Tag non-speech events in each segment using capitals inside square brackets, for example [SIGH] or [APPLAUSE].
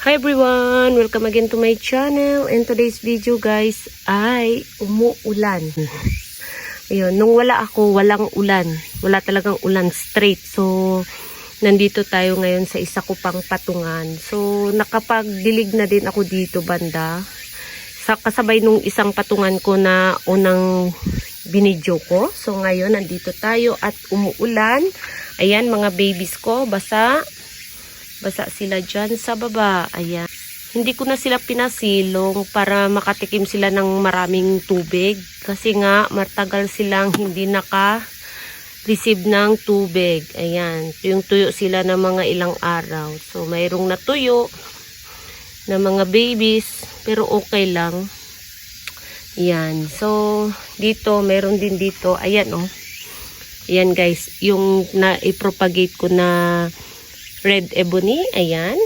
Hi everyone! Welcome again to my channel. In today's video guys ay umuulan. [LAUGHS] Ayun, nung wala ako, walang ulan. Wala talagang ulan straight. So, nandito tayo ngayon sa isa ko pang patungan. So, nakapagdilig na din ako dito banda. Sa kasabay nung isang patungan ko na unang binidyo ko. So, ngayon nandito tayo at umuulan. Ayan, mga babies ko, basa. Basa sila dyan sa baba. Ayan. Hindi ko na sila pinasilong para makatikim sila ng maraming tubig. Kasi nga, matagal silang hindi naka-receive ng tubig. Ayan. Yung tuyo sila ng mga ilang araw. So, mayroong natuyo na mga babies. Pero okay lang. Ayan. So, dito, meron din dito. Ayan, oh. Ayan, guys. Yung na-propagate ko na red ebony. Ayan.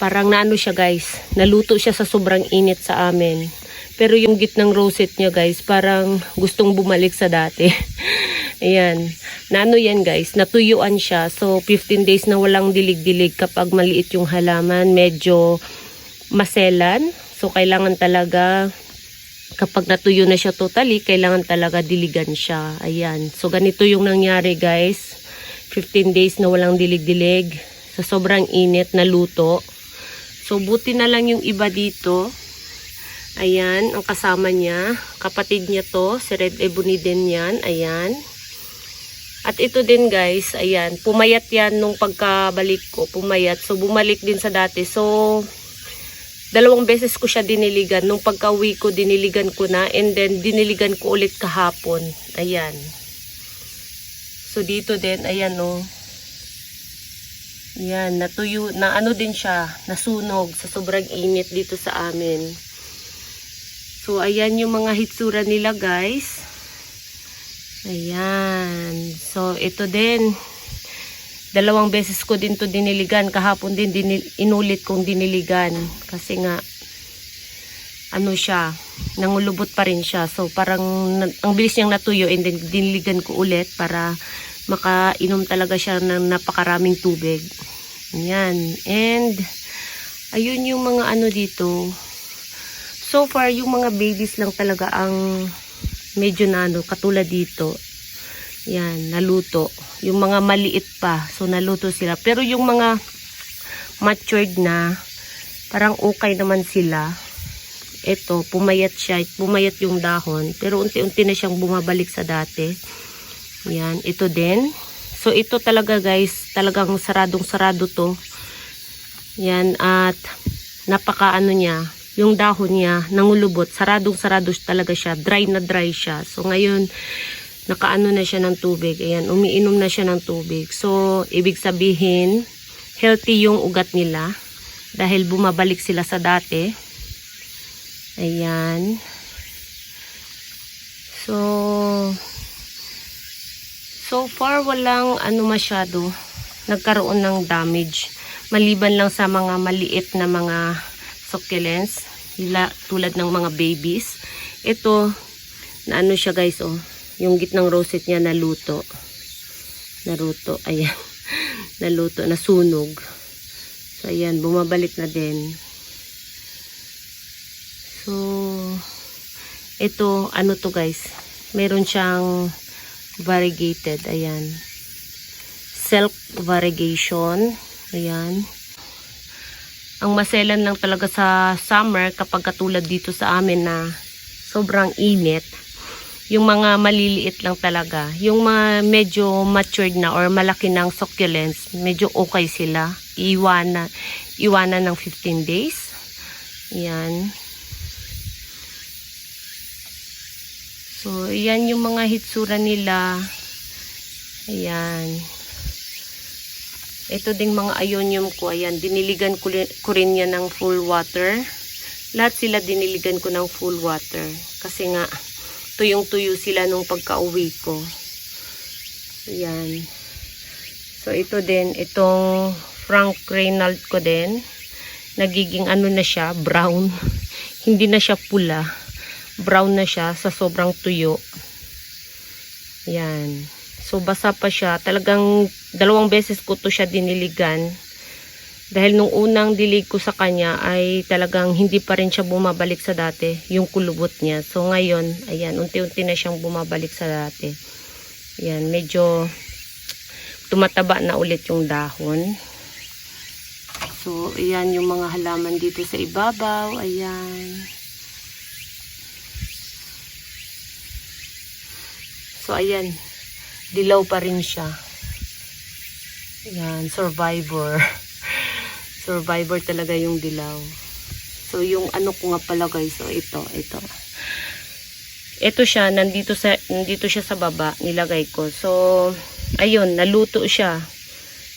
Parang naano siya guys. Naluto siya sa sobrang init sa amin. Pero yung gitnang rosette niya guys, parang gustong bumalik sa dati. [LAUGHS] Ayan. Naano yan guys, natuyuan siya. So 15 days na walang dilig-dilig kapag maliit yung halaman. Medyo maselan. So kailangan talaga kapag natuyo na siya totally, kailangan talaga diligan siya. Ayan. So ganito yung nangyari guys. 15 days na walang dilig-dilig sa sobrang init na luto. So, buti na lang yung iba dito. Ayan, ang kasama niya. Kapatid niya to, si Red Ebony din yan. Ayan. At ito din guys, ayan, pumayat yan nung pagkabalik ko, pumayat. So, bumalik din sa dati. So, dalawang beses ko siya diniligan. Nung pagka-uwi ko, diniligan ko na. And then, diniligan ko ulit kahapon. Ayan. So dito din, ayan o. Oh. Yan, natuyo, na ano din siya, nasunog sa sobrang init dito sa amin. So ayan yung mga hitsura nila guys. Ayan. So ito din, dalawang beses ko din to diniligan. Kahapon din dinil, inulit kong diniligan. Kasi nga, ano siya, nangulubot pa rin siya. So parang ang bilis niyang natuyo and then diniligan ko ulit para makainom talaga siya ng napakaraming tubig. Yan. And ayun yung mga ano dito. So far yung mga babies lang talaga ang medyo na ano, katulad dito. Yan, naluto. Yung mga maliit pa, so naluto sila. Pero yung mga matured na, parang okay naman sila ito, pumayat siya, pumayat yung dahon, pero unti-unti na siyang bumabalik sa dati. Yan, ito din. So, ito talaga guys, talagang saradong-sarado to. Yan, at napaka ano niya, yung dahon niya, nangulubot, saradong-sarado talaga siya, dry na dry siya. So, ngayon, nakaano na siya ng tubig. Ayan, umiinom na siya ng tubig. So, ibig sabihin, healthy yung ugat nila dahil bumabalik sila sa dati. Ayan. So, so far walang ano masyado nagkaroon ng damage. Maliban lang sa mga maliit na mga succulents tulad ng mga babies. Ito, na ano siya guys, oh. Yung gitnang rosette niya naluto. Naruto, [LAUGHS] ayan. naluto, nasunog. So, ayan, bumabalik na din. So, ito, ano to guys, meron siyang variegated, ayan. Self variegation, ayan. Ang maselan lang talaga sa summer kapag katulad dito sa amin na sobrang init, yung mga maliliit lang talaga. Yung mga medyo matured na or malaki ng succulents, medyo okay sila. Iwanan, iwanan ng 15 days. Ayan. So, yan yung mga hitsura nila. Ayan. Ito ding mga ionium ko. Ayan, diniligan ko, ko rin yan ng full water. Lahat sila diniligan ko ng full water. Kasi nga, tuyong-tuyo sila nung pagka-uwi ko. Ayan. So, ito din, itong Frank Reynald ko din. Nagiging ano na siya, brown. [LAUGHS] Hindi na siya pula brown na siya sa sobrang tuyo. Yan. So, basa pa siya. Talagang dalawang beses ko to siya diniligan. Dahil nung unang dilig ko sa kanya ay talagang hindi pa rin siya bumabalik sa dati, yung kulubot niya. So ngayon, ayan, unti-unti na siyang bumabalik sa dati. Ayan, medyo tumataba na ulit yung dahon. So, ayan yung mga halaman dito sa ibabaw. Ayan. So, ayan. Dilaw pa rin siya. Ayan, survivor. [LAUGHS] survivor talaga yung dilaw. So, yung ano ko nga pala guys, so ito, ito. Ito siya, nandito, sa, nandito siya sa baba, nilagay ko. So, ayun, naluto siya.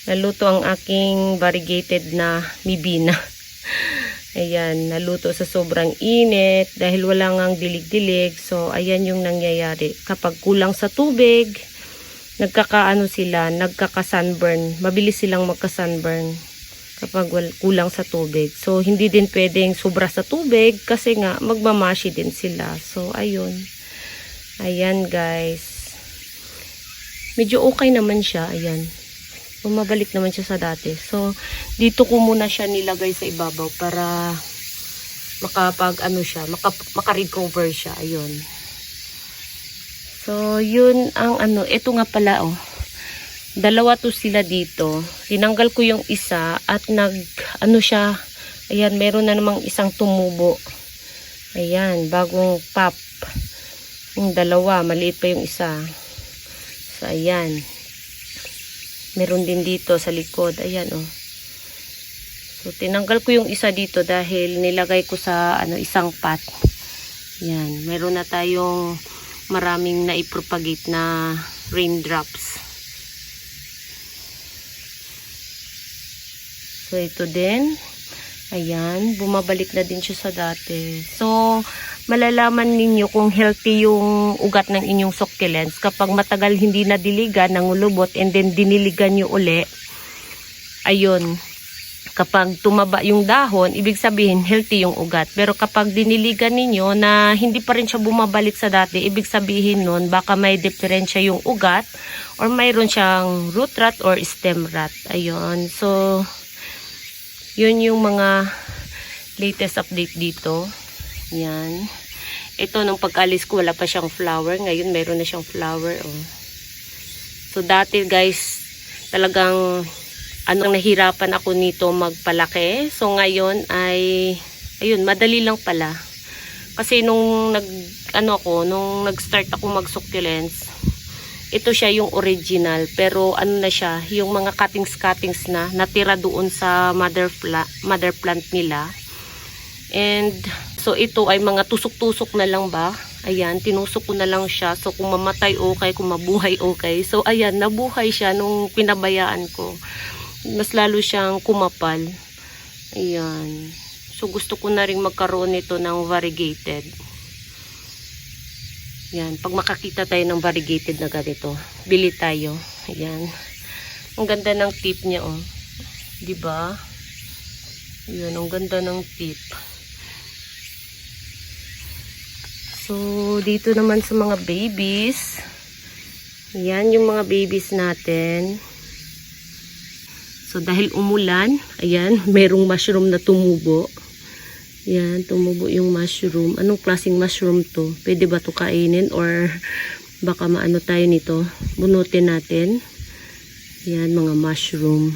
Naluto ang aking variegated na mibina. [LAUGHS] Ayan, naluto sa sobrang init dahil wala ngang dilig-dilig. So, ayan yung nangyayari. Kapag kulang sa tubig, nagkakaano sila, nagkaka-sunburn. Mabilis silang magka-sunburn kapag kulang sa tubig. So, hindi din pwedeng sobra sa tubig kasi nga magmamashi din sila. So, ayun. Ayan, guys. Medyo okay naman siya. Ayan. Bumabalik naman siya sa dati. So, dito ko muna siya nilagay sa ibabaw para makapag ano siya, maka, maka-recover siya. Ayun. So, yun ang ano, ito nga pala oh. Dalawa to sila dito. Tinanggal ko yung isa at nag, ano siya, ayan, meron na namang isang tumubo. Ayan, bagong pop. Yung dalawa, maliit pa yung isa. So, ayan. Meron din dito sa likod. Ayan, oh. So, tinanggal ko yung isa dito dahil nilagay ko sa ano isang pot. Yan. Meron na tayong maraming naipropagate na raindrops. So, ito din. Ayan. Bumabalik na din siya sa dati. So, malalaman ninyo kung healthy yung ugat ng inyong succulents kapag matagal hindi nadiligan, nangulubot, and then diniligan nyo uli. Ayun. Kapag tumaba yung dahon, ibig sabihin healthy yung ugat. Pero kapag diniligan ninyo na hindi pa rin siya bumabalik sa dati, ibig sabihin nun baka may diferensya yung ugat or mayroon siyang root rot or stem rot. Ayun. So, yun yung mga latest update dito. Yan. Ito, nung pag-alis ko, wala pa siyang flower. Ngayon, meron na siyang flower. Oh. So, dati guys, talagang ano, nahirapan ako nito magpalaki. So, ngayon ay, ayun, madali lang pala. Kasi nung nag, ano ako, nung nag-start ako mag-succulents, ito siya yung original. Pero ano na siya, yung mga cuttings-cuttings na natira doon sa mother, pla mother plant nila. And so ito ay mga tusok-tusok na lang ba? Ayan, tinusok ko na lang siya. So kung mamatay okay, kung mabuhay okay. So ayan, nabuhay siya nung pinabayaan ko. Mas lalo siyang kumapal. Ayan. So gusto ko na rin magkaroon nito ng variegated. Ayan, pag makakita tayo ng variegated na ganito, bili tayo. Ayan. Ang ganda ng tip niya oh. 'Di ba? Ayan, ang ganda ng tip. So, dito naman sa mga babies. Yan yung mga babies natin. So, dahil umulan, ayan, [LAUGHS] merong mushroom na tumubo. Yan, tumubo yung mushroom. Anong klaseng mushroom to? Pwede ba to kainin or baka maano tayo nito? Bunutin natin. Yan, mga mushroom.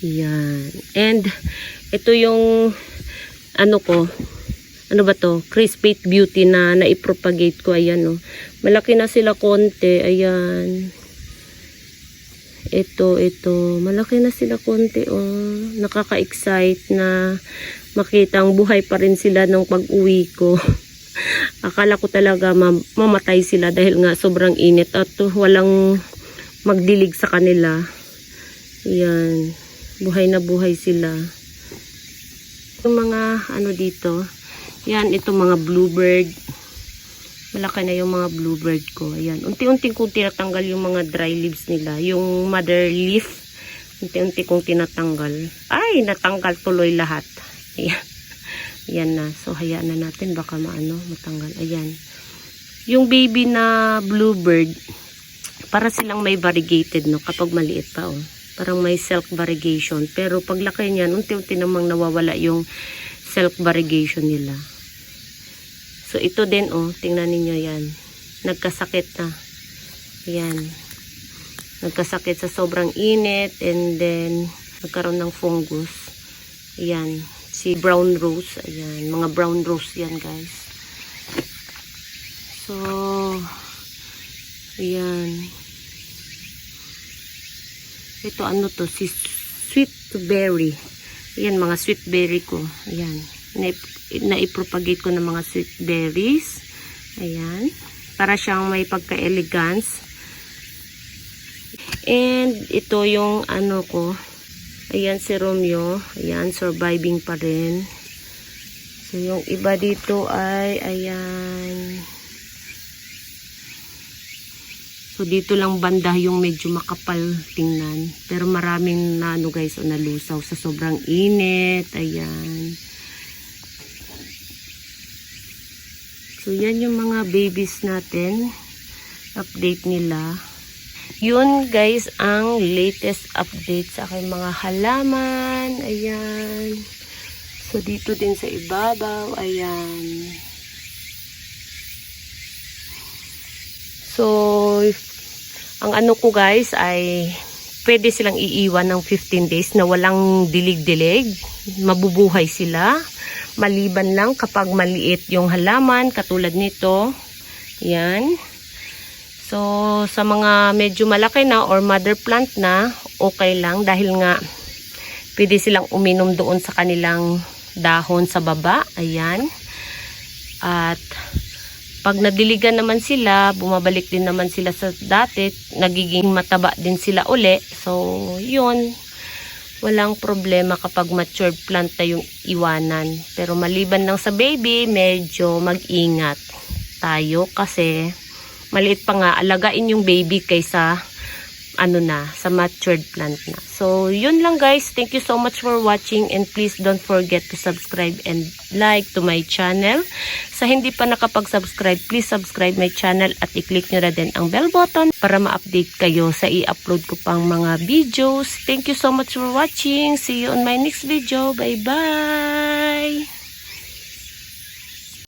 Yan. And, ito yung ano ko, ano ba to? Crispy Beauty na naipropagate ko. Ayan, oh. Malaki na sila konti. Ayan. Ito, ito. Malaki na sila konti, oh. Nakaka-excite na makitang buhay pa rin sila nung pag-uwi ko. [LAUGHS] Akala ko talaga mam- mamatay sila dahil nga sobrang init at walang magdilig sa kanila. Ayan. Buhay na buhay sila. Yung mga ano dito, yan, ito mga bluebird. Malaki na yung mga bluebird ko. Ayan, unti-unti kong tinatanggal yung mga dry leaves nila. Yung mother leaf, unti-unti kong tinatanggal. Ay, natanggal tuloy lahat. Ayan. Ayan na. So, hayaan na natin. Baka maano, matanggal. Ayan. Yung baby na bluebird, para silang may variegated, no? Kapag maliit pa, oh. Parang may silk variegation. Pero paglaki niyan, unti-unti namang nawawala yung silk variegation nila. So ito din oh, tingnan ninyo yan. Nagkasakit na. Yan. Nagkasakit sa sobrang init and then nagkaroon ng fungus. Ayan. Si brown rose. Ayan. Mga brown rose yan guys. So, ayan. Ito ano to? Si sweet berry. Ayan, mga sweet berry ko. Ayan. Naipropagate ko ng mga sweet berries. Ayan. Para siyang may pagka-elegance. And ito yung ano ko. Ayan si Romeo. Ayan, surviving pa rin. So yung iba dito ay ayan. So dito lang banda yung medyo makapal tingnan. Pero maraming na ano guys o nalusaw sa sobrang init. Ayan. So yan yung mga babies natin. Update nila. Yun guys ang latest update sa aking mga halaman. Ayan. So dito din sa ibabaw. Ayan. So, ang ano ko guys ay pwede silang iiwan ng 15 days na walang dilig-dilig. Mabubuhay sila. Maliban lang kapag maliit yung halaman katulad nito. Yan. So, sa mga medyo malaki na or mother plant na, okay lang dahil nga pwede silang uminom doon sa kanilang dahon sa baba. Ayan. At pag nadiligan naman sila, bumabalik din naman sila sa dati, nagiging mataba din sila uli. So, yun. Walang problema kapag matured plant na yung iwanan. Pero maliban lang sa baby, medyo mag-ingat tayo kasi maliit pa nga, alagain yung baby kaysa ano na, sa matured plant na. So, yun lang guys. Thank you so much for watching and please don't forget to subscribe and like to my channel. Sa hindi pa nakapag-subscribe, please subscribe my channel at i-click nyo na din ang bell button para ma-update kayo sa i-upload ko pang mga videos. Thank you so much for watching. See you on my next video. Bye-bye!